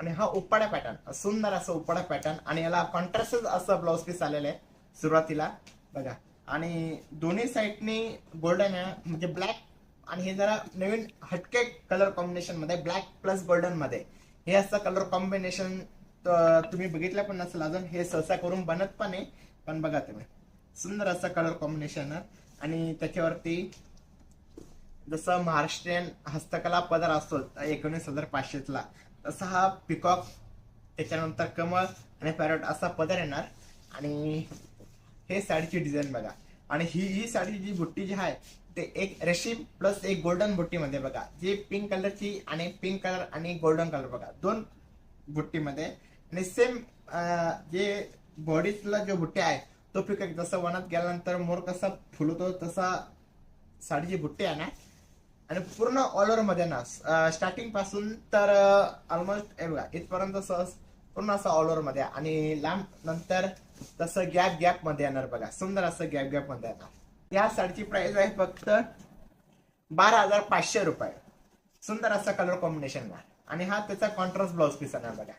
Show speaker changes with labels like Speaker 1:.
Speaker 1: आणि हा उपाड्या पॅटर्न सुंदर असं उपाडा पॅटर्न आणि याला कॉन्ट्रास्ट असं ब्लाऊज पीस आलेलं आहे सुरुवातीला. बघा. आणि दोन्ही साईडनी गोल्डन आहे म्हणजे ब्लॅक आणि हे जरा नवीन हटके कलर कॉम्बिनेशनमध्ये ब्लॅक प्लस गोल्डनमध्ये. हे असं कलर कॉम्बिनेशन तुम्ही बघितलं पण नसेल अजून हे सहसा करून बनत पण आहे. पण बघा तुम्ही. सुंदर असं कलर कॉम्बिनेशन आणि त्याच्यावरती जसं महाराष्ट्रीयन हस्तकला पदर असतो एकोणीस हजार पाचशेतला. तसा हा पिकॉक त्याच्यानंतर कमळ आणि पॅरट असा पदर येणार. आणि हे साडीची डिझाईन बघा. आणि ही ही साडी जी बुट्टी जी आहे ते एक रेशीम प्लस एक गोल्डन बुट्टीमध्ये बघा. जी पिंक कलरची आणि पिंक कलर आणि गोल्डन कलर बघा. दोन बुट्टीमध्ये. आणि सेम जे बॉडीतला जो बुट्टी आहे तो पिकॉक जसं वनात गेल्यानंतर मोर कसा फुलतो तसा साडीची बुट्टी आहे ना आणि पूर्ण ऑल ओव्हरमध्ये ना स्टार्टिंगपासून तर ऑलमोस्ट हे बघा इथपर्यंत सहज पूर्ण असं ऑल ओव्हरमध्ये. आणि लांब नंतर तसं गॅप गॅपमध्ये येणार बघा. सुंदर असं गॅप गॅपमध्ये येणार. या साडीची प्राइस आहे फक्त बारा हजार पाचशे रुपये. सुंदर असं कलर कॉम्बिनेशन आणि हा त्याचा कॉन्ट्रास्ट ब्लाउज पीस येणार बघा.